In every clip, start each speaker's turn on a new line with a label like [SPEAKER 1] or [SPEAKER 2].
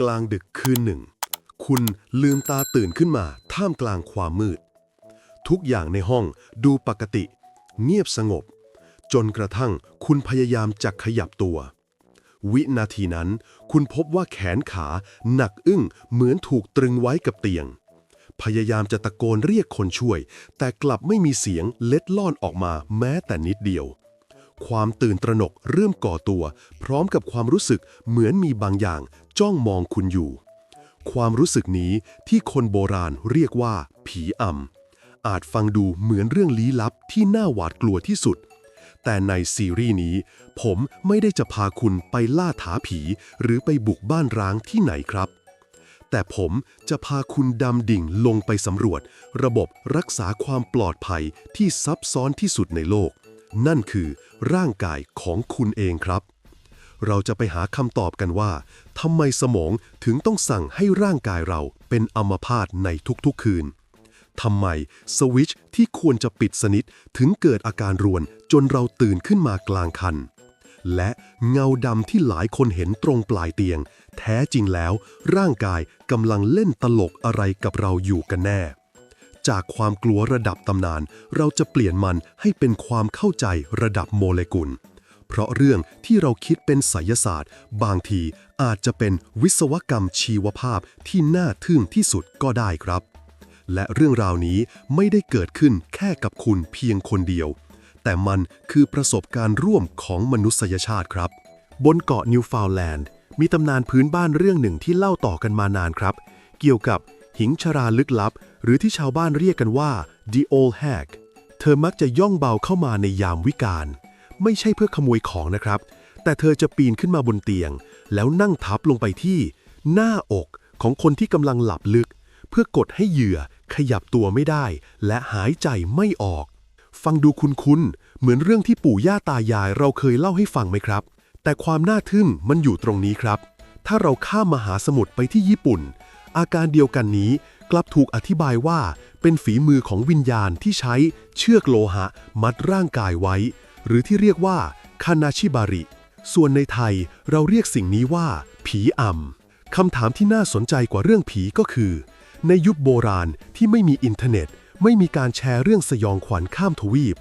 [SPEAKER 1] กลางดึกคืนหนึ่ง คุณลืมตาตื่นขึ้นมาท่ามกลางความมืด ทุกอย่างในห้องดูปกติ เงียบสงบ จนกระทั่งคุณพยายามจะขยับตัว วินาทีนั้น คุณพบว่าแขนขาหนักอึ้งเหมือนถูกตรึงไว้กับเตียง พยายามจะตะโกนเรียกคนช่วย แต่กลับไม่มีเสียงเล็ดลอดออกมาแม้แต่นิดเดียว ความตื่นตระหนกเริ่มก่อตัว พร้อมกับความรู้สึกเหมือนมีบางอย่าง จ้องมองคุณอยู่ ความรู้สึกนี้ที่คนโบราณเรียกว่า ผีอำอาจฟังดูเหมือนเรื่องลี้ลับที่น่าหวาดกลัวที่สุด แต่ในซีรีส์นี้ ผมไม่ได้จะพาคุณไปล่าถาผี หรือไปบุกบ้านร้างที่ไหนครับแต่ผมจะพาคุณดำดิ่งลงไปสำรวจ ระบบรักษาความปลอดภัยที่ซับซ้อนที่สุดในโลก นั่นคือร่างกายของคุณเองครับ เราจะไปหาคำตอบกันว่าทำไมสมองถึงต้องสั่งให้ร่างกายเราเป็นอัมพาตในทุกๆคืนทำไมสวิตช์ที่ควรจะปิดสนิทถึงเกิดอาการรวนจนเราตื่นขึ้นมากลางคัน และเงาดำที่หลายคนเห็นตรงปลายเตียง แท้จริงแล้ว ร่างกายกำลังเล่นตลกอะไรกับเราอยู่กันแน่ จากความกลัวระดับตำนาน เราจะเปลี่ยนมันให้เป็นความเข้าใจระดับโมเลกุล เพราะเรื่องที่เราคิดเป็นไสยศาสตร์ บางทีอาจจะเป็นวิศวกรรมชีวภาพที่น่าทึ่งที่สุดก็ได้ครับ และเรื่องราวนี้ไม่ได้เกิดขึ้นแค่กับคุณเพียงคนเดียว แต่มันคือประสบการณ์ร่วมของมนุษยชาติครับ บนเกาะนิวฟาวแลนด์มีตำนานพื้นบ้านเรื่องหนึ่งที่เล่าต่อกันมานานครับ เกี่ยวกับ หิงชราลึกลับ หรือที่ชาวบ้านเรียกกันว่า the old hag เธอมักจะย่องเบาเข้ามาในยามวิกาลไม่ใช่เพื่อขโมยของนะครับ แต่เธอจะปีนขึ้นมาบนเตียง แล้วนั่งทับลงไปที่ หน้าอกของคนที่กำลังหลับลึก เพื่อกดให้เหยื่อขยับตัวไม่ได้ และหายใจไม่ออก ฟังดูคุ้นๆเหมือนเรื่องที่ปู่ย่าตายายเราเคยเล่าให้ฟังไหมครับ แต่ความน่าทึ่งมันอยู่ตรงนี้ครับ ถ้าเราข้ามมหาสมุทรไปที่ญี่ปุ่น อาการเดียวกันนี้กลับถูกอธิบายว่า เป็นฝีมือของวิญญาณที่ใช้เชือกโลหะ มัดร่างกายไว้ หรือที่เรียกว่าคานาชิบาริ ส่วนในไทยเราเรียกสิ่งนี้ว่า ผีอำคำถามที่น่าสนใจกว่าเรื่องผีก็คือ ในยุคโบราณที่ไม่มีอินเทอร์เน็ต ไม่มีการแชร์เรื่องสยองขวัญข้ามทวีป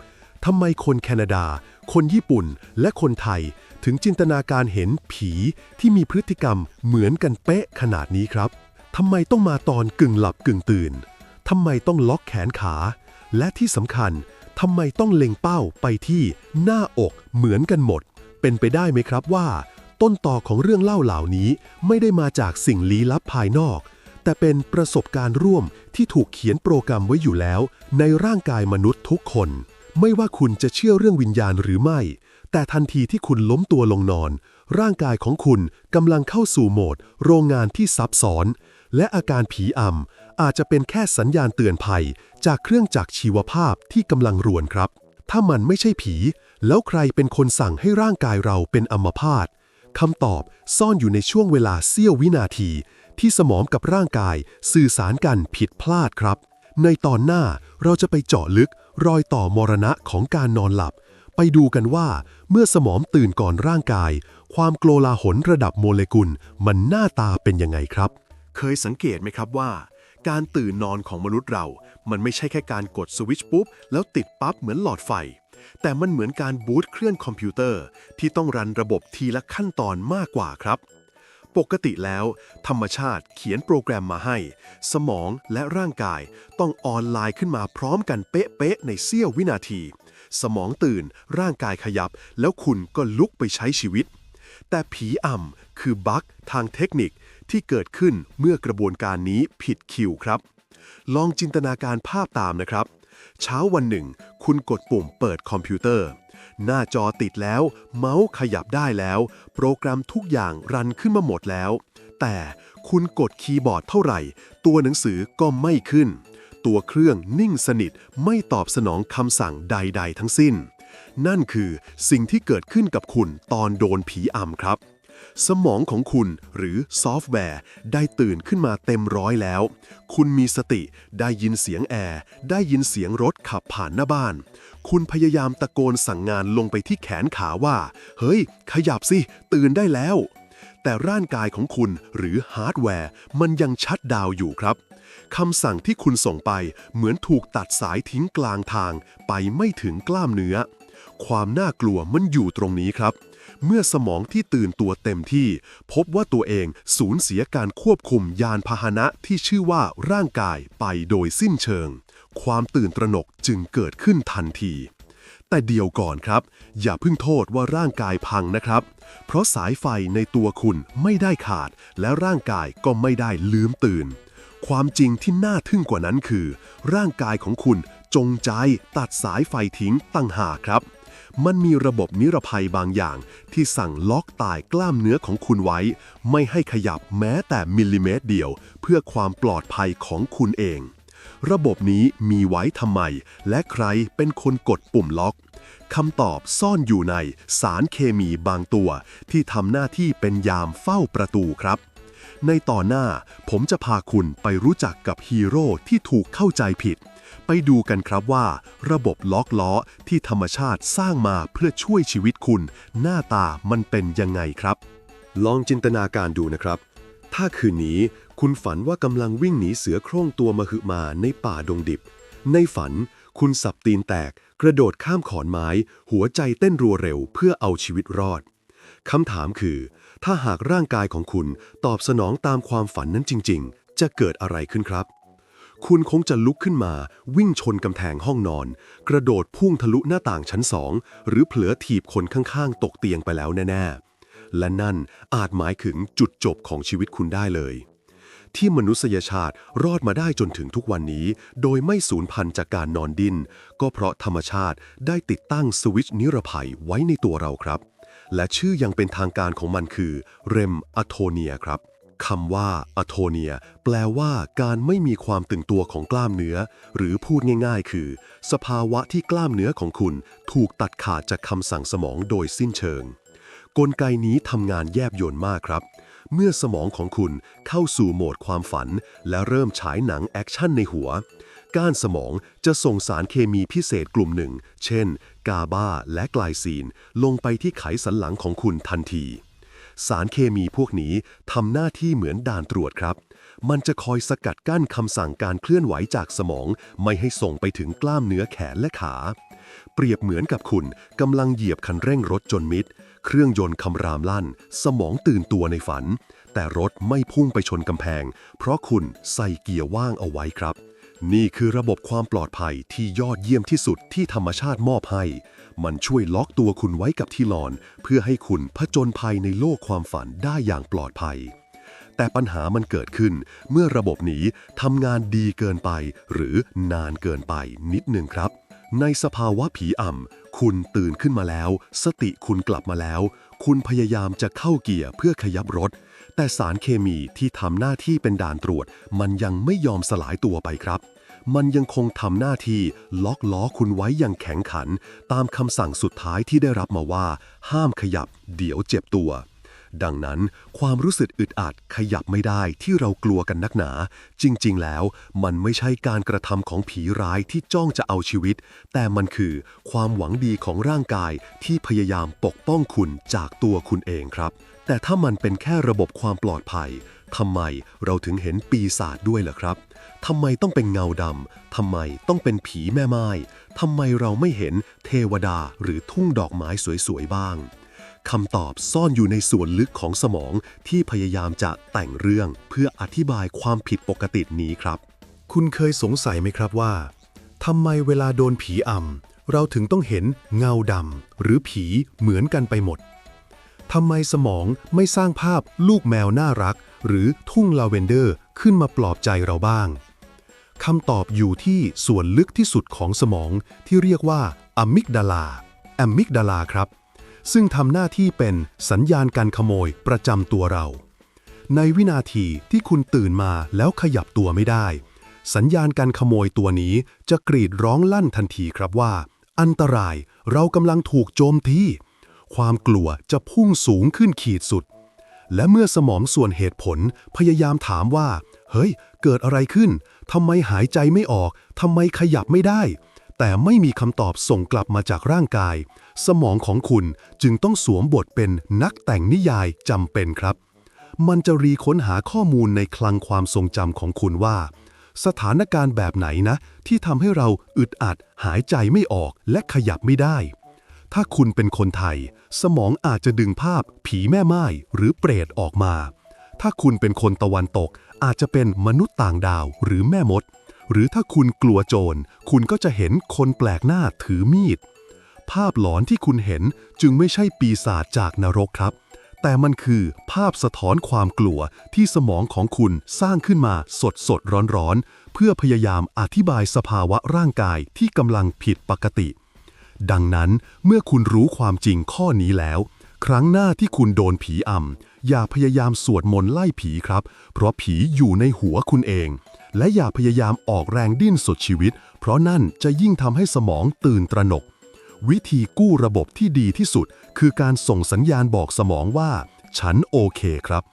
[SPEAKER 1] ทำไมคนแคนาดา คนญี่ปุ่น และคนไทย ถึงจินตนาการเห็นผีที่มีพฤติกรรมเหมือนกันเป๊ะขนาดนี้ครับ ทำไมต้องมาตอนกึ่งหลับกึ่งตื่น ทำไมต้องล็อกแขนขา และที่สำคัญทำไมต้องเล็งเป้าไปที่หน้าอกเหมือนกันหมด เป็นไปได้ไหมครับว่า ต้นต่อของเรื่องเล่าเหล่านี้ไม่ได้มาจากสิ่งลี้ลับภายนอก แต่เป็นประสบการณ์ร่วมที่ถูกเขียนโปรแกรมไว้อยู่แล้ว ในร่างกายมนุษย์ทุกคน ไม่ว่าคุณจะเชื่อเรื่องวิญญาณหรือไม่ แต่ทันทีที่คุณล้มตัวลงนอน ร่างกายของคุณกำลังเข้าสู่โหมด โรงงานที่ซับซ้อน และอาการผีอำอาจจะเป็นแค่สัญญาณเตือนภัย จากเครื่องจักรชีวภาพที่กำลังรวนครับ ถ้ามันไม่ใช่ผี แล้วใครเป็นคนสั่งให้ร่างกายเราเป็นอัมพาตคำตอบซ่อนอยู่ในช่วงเวลาเสี้ยววินาที ที่สมองกับร่างกายสื่อสารกันผิดพลาดครับ ในตอนหน้าเราจะไปเจาะลึกรอยต่อมรณะของการนอนหลับ ไปดูกันว่า เมื่อสมองตื่นก่อนร่างกาย ความโกลาหลระดับโมเลกุลมันหน้าตาเป็นยังไงครับ เคยสังเกตไหมครับว่า การตื่นนอนของมนุษย์เรา มันไม่ใช่แค่การกดสวิตช์ปุ๊บ แล้วติดปั๊บเหมือนหลอดไฟ แต่มันเหมือนการบูตเคลื่อนคอมพิวเตอร์ ที่ต้องรันระบบทีละขั้นตอนมากกว่าครับปกติแล้ว ธรรมชาติเขียนโปรแกรมมาให้ สมองและร่างกายต้องออนไลน์ขึ้นมาพร้อมกันเป๊ะๆในเสี้ยววินาที สมองตื่น ร่างกายขยับ แล้วคุณก็ลุกไปใช้ชีวิต แต่ผีอ่ำคือบั๊กทางเทคนิคที่เกิดขึ้นเมื่อกระบวนการนี้ผิดคิวครับ ลองจินตนาการภาพตามนะครับ เช้าวันหนึ่ง คุณกดปุ่มเปิดคอมพิวเตอร์ หน้าจอติดแล้ว เมาส์ขยับได้แล้ว โปรแกรมทุกอย่างรันขึ้นมาหมดแล้ว แต่คุณกดคีย์บอร์ดเท่าไหร่ ตัวหนังสือก็ไม่ขึ้น ตัวเครื่องนิ่งสนิทไม่ตอบสนองคำสั่งใด ๆ ทั้งสิ้น นั่นคือสิ่งที่เกิดขึ้นกับคุณตอนโดนผีอำครับ สมองของคุณหรือซอฟต์แวร์ ได้ตื่นขึ้นมาเต็มร้อยแล้ว คุณมีสติได้ยินเสียงแอร์ ได้ยินเสียงรถขับผ่านหน้าบ้าน คุณพยายามตะโกนสั่งงานลงไปที่แขนขาว่า เฮ้ย ขยับสิ ตื่นได้แล้ว แต่ร่างกายของคุณหรือฮาร์ดแวร์ มันยังชัดดาวอยู่ครับคำสั่งที่คุณส่งไปเหมือนถูกตัดสายทิ้งกลางทาง ไปไม่ถึงกล้ามเนื้อ ความน่ากลัวมันอยู่ตรงนี้ครับ เมื่อสมองที่ตื่นตัวเต็มที่ พบว่าตัวเองสูญเสียการควบคุมยานพาหนะที่ชื่อว่าร่างกายไปโดยสิ้นเชิง ความตื่นตระหนกจึงเกิดขึ้นทันที แต่เดียวก่อนครับ อย่าเพิ่งโทษว่าร่างกายพังนะครับ เพราะสายไฟในตัวคุณไม่ได้ขาด และร่างกายก็ไม่ได้ลืมตื่น ความจริงที่น่าทึ่งกว่านั้นคือ ร่างกายของคุณจงใจตัดสายไฟทิ้งตั้งหากครับ มันมีระบบนิรภัยบางอย่าง ที่สั่งล็อกตายกล้ามเนื้อของคุณไว้ ไม่ให้ขยับแม้แต่มิลลิเมตรเดียว เพื่อความปลอดภัยของคุณเอง ระบบนี้มีไว้ทำไม และใครเป็นคนกดปุ่มล็อกคำตอบซ่อนอยู่ในสารเคมีบางตัว ที่ทำหน้าที่เป็นยามเฝ้าประตูครับ ในต่อนหน้าผมจะพาคุณไปรู้จักกับฮีโร่ที่ถูกเข้าใจผิด ไปดูกันครับว่า ระบบล็อกล้อที่ธรรมชาติสร้างมาเพื่อช่วยชีวิตคุณ หน้าตามันเป็นยังไงครับ ลองจินตนาการดูนะครับ ถ้าคืนนี้คุณฝันว่ากำลังวิ่งหนีเสือโคร่งตัวมหึมาในป่าดงดิบ ในฝันคุณสับตีนแตก กระโดดข้ามขอนไม้ หัวใจเต้นรัวเร็วเพื่อเอาชีวิตรอดคำถามคือ ถ้าหากร่างกายของคุณตอบสนองตามความฝันนั้นจริง ๆ จะเกิดอะไรขึ้นครับ คุณคงจะลุกขึ้นมา วิ่งชนกำแพงห้องนอน กระโดดพุ่งทะลุหน้าต่างชั้นสองหรือเผลอถีบคนข้างๆ ตกเตียงไปแล้วแน่ๆ และนั่นอาจหมายถึงจุดจบของชีวิตคุณได้เลย ที่มนุษยชาติรอดมาได้จนถึงทุกวันนี้ โดยไม่สูญพันธุ์จากการนอนดิน ก็เพราะธรรมชาติได้ติดตั้งสวิตช์นิรภัยไว้ในตัวเราครับ และชื่อยังเป็นทางการของมันคือเรมอะโทเนียครับคำว่าอะโทเนียแปลว่าการไม่มีความตึงตัวของกล้ามเนื้อ หรือพูดง่ายๆ คือ สภาวะที่กล้ามเนื้อของคุณถูกตัดขาดจากคำสั่งสมองโดยสิ้นเชิง กลไกนี้ทำงานแยบยลมากครับ เมื่อสมองของคุณเข้าสู่โหมดความฝัน และเริ่มฉายหนังแอคชั่นในหัว ก้านสมองจะส่งสารเคมีพิเศษกลุ่มหนึ่ง เช่น กาบาและไกลซีน ลงไปที่ไขสันหลังของคุณทันที สารเคมีพวกนี้ทำหน้าที่เหมือนด่านตรวจครับ มันจะคอยสกัดกั้นคำสั่งการเคลื่อนไหวจากสมอง ไม่ให้ส่งไปถึงกล้ามเนื้อแขนและขา เปรียบเหมือนกับคุณกำลังเหยียบคันเร่งรถจนมิด เครื่องยนต์คำรามลั่น สมองตื่นตัวในฝัน แต่รถไม่พุ่งไปชนกำแพง เพราะคุณใส่เกียร์ว่างเอาไว้ครับ นี่คือระบบความปลอดภัยที่ยอดเยี่ยมที่สุดที่ธรรมชาติมอบให้ มันช่วยล็อกตัวคุณไว้กับที่นอน เพื่อให้คุณผจญภัยในโลกความฝันได้อย่างปลอดภัย แต่ปัญหามันเกิดขึ้น เมื่อระบบนี้ทำงานดีเกินไป หรือนานเกินไปนิดหนึ่งครับ ในสภาวะผีอ่ำ คุณตื่นขึ้นมาแล้ว สติคุณกลับมาแล้ว คุณพยายามจะเข้าเกียร์เพื่อขยับรถ แต่สารเคมีที่ทำหน้าที่เป็นด่านตรวจ มันยังไม่ยอมสลายตัวไปครับ มันยังคงทำหน้าที่ล็อกล้อคุณไว้อย่างแข็งขัน ตามคำสั่งสุดท้ายที่ได้รับมาว่า ห้ามขยับ เดี๋ยวเจ็บตัว ดังนั้นความรู้สึกอึดอัดขยับไม่ได้ที่เรากลัวกันนักหนา จริง ๆ แล้ว มันไม่ใช่การกระทำของผีร้ายที่จ้องจะเอาชีวิต แต่มันคือความหวังดีของร่างกายที่พยายามปกป้องคุณจากตัวคุณเองครับ แต่ถ้ามันเป็นแค่ระบบความปลอดภัยทำไมเราถึงเห็นปีศาจด้วยล่ะครับทำไมต้องเป็นเงาดำทำไมต้องเป็นผีแม่ไม้ทำไมเราไม่เห็นเทวดาหรือทุ่งดอกไม้สวยๆบ้าง คำตอบซ่อนอยู่ในส่วนลึกของสมองที่พยายามจะแต่งเรื่องเพื่ออธิบายความผิดปกตินี้ครับ
[SPEAKER 2] คุณเคยสงสัยไหมครับว่าทำไมเวลาโดนผีอำเราถึงต้องเห็นเงาดำหรือผีเหมือนกันไปหมดทำไมสมองไม่สร้างภาพลูกแมวน่ารัก หรือทุ่งลาเวนเดอร์ขึ้นมาปลอบใจเราบ้างคำตอบอยู่ที่ส่วนลึกที่สุดของสมองที่เรียกว่าอะมิกดาลาแอมิกดาลาครับ ซึ่งทำหน้าที่เป็นสัญญาณการขโมยประจำตัวเรา ในวินาทีที่คุณตื่นมาแล้วขยับตัวไม่ได้ สัญญาณการขโมยตัวนี้จะกรีดร้องลั่นทันทีครับว่า อันตรายเรากำลังถูกโจมตีความกลัวจะพุ่งสูงขึ้นขีดสุด และเมื่อสมองส่วนเหตุผลพยายามถามว่า เฮ้ย เกิดอะไรขึ้นทำไมหายใจไม่ออกทำไมขยับไม่ได้ แต่ไม่มีคำตอบส่งกลับมาจากร่างกาย สมองของคุณจึงต้องสวมบทเป็นนักแต่งนิยายจำเป็นครับ มันจะรีค้นหาข้อมูลในคลังความทรงจำของคุณว่า สถานการณ์แบบไหนนะ ที่ทำให้เราอึดอัด หายใจไม่ออกและขยับไม่ได้ ถ้าคุณเป็นคนไทย สมองอาจจะดึงภาพ ผีแม่ไม้หรือเปรตออกมา ถ้าคุณเป็นคนตะวันตก อาจจะเป็นมนุษย์ต่างดาวหรือแม่มด หรือถ้าคุณกลัวโจร คุณก็จะเห็นคนแปลกหน้าถือมีด ภาพหลอนที่คุณเห็นจึงไม่ใช่ปีศาจจากนรกครับ แต่มันคือภาพสะท้อนความกลัวที่สมองของคุณสร้างขึ้นมาสดสดร้อนร้อนๆ เพื่อพยายามอธิบายสภาวะร่างกายที่กำลังผิดปกติ ดังนั้นเมื่อคุณรู้ความจริงข้อนี้แล้ว ครั้งหน้าที่คุณโดนผีอำอย่าพยายามสวดมนต์ไล่ผีครับ เพราะผีอยู่ในหัวคุณเองและอย่าพยายามออกแรงดิ้นสุดชีวิต เพราะนั่นจะยิ่งทำให้สมองตื่นตระหนก วิธีกู้ระบบที่ดีที่สุด คือการส่งสัญญาณบอกสมองว่า ฉันโอเคครับ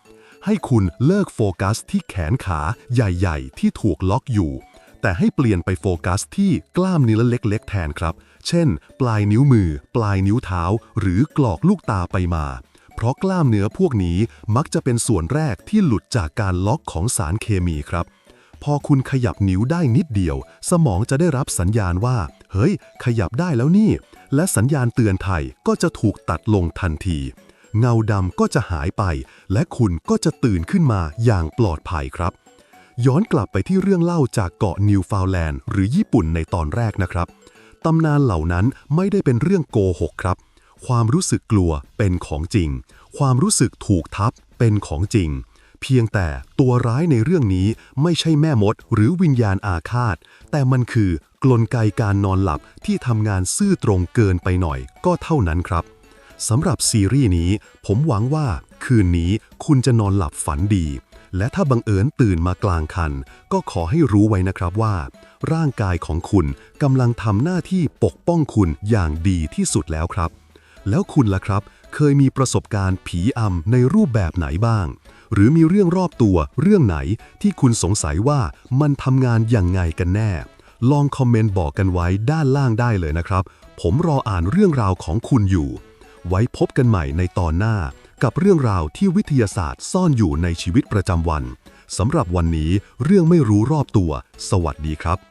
[SPEAKER 2] ให้คุณเลิกโฟกัสที่แขนขาใหญ่ ๆ ที่ถูกล็อกอยู่ แต่ให้เปลี่ยนไปโฟกัสที่กล้ามเนื้อเล็ก ๆ แทนครับ เช่น ปลายนิ้วมือ ปลายนิ้วเท้า หรือกรอกลูกตาไปมา เพราะกล้ามเนื้อพวกนี้มักจะเป็นส่วนแรกที่หลุดจากการล็อกของสารเคมีครับ พอคุณขยับนิ้วได้นิดเดียว สมองจะได้รับสัญญาณว่า เฮ้ย ขยับได้แล้วนี่ และสัญญาณเตือนภัยก็จะถูกตัดลงทันที เงาดำก็จะหายไป และคุณก็จะตื่นขึ้นมาอย่างปลอดภัยครับ ย้อนกลับไปที่เรื่องเล่าจากเกาะนิวฟาวแลนด์หรือญี่ปุ่นในตอนแรกนะครับตำนานเหล่านั้นไม่ได้เป็นเรื่องโกหกครับ ความรู้สึกกลัวเป็นของจริง ความรู้สึกถูกทับเป็นของจริง เพียงแต่ตัวร้ายในเรื่องนี้ไม่ใช่แม่มดหรือวิญญาณอาฆาต แต่มันคือกลไกการนอนหลับที่ทำงานซื่อตรงเกินไปหน่อยก็เท่านั้นครับสำหรับซีรีส์นี้ ผมหวังว่าคืนนี้คุณจะนอนหลับฝันดี และถ้าบังเอิญตื่นมากลางคัน ก็ขอให้รู้ไว้นะครับว่า ร่างกายของคุณกำลังทำหน้าที่ปกป้องคุณอย่างดีที่สุดแล้วครับ แล้วคุณล่ะครับ เคยมีประสบการณ์ผีอำในรูปแบบไหนบ้าง หรือมีเรื่องรอบตัวเรื่องไหนที่คุณสงสัยว่ามันทำงานอย่างไงกันแน่ ลองคอมเมนต์บอกกันไว้ด้านล่างได้เลยนะครับ ผมรออ่านเรื่องราวของคุณอยู่ ไว้พบกันใหม่ในตอนหน้า กับเรื่องราวที่วิทยาศาสตร์ซ่อนอยู่ในชีวิตประจำวันสำหรับวันนี้เรื่องไม่รู้รอบตัว สวัสดีครับ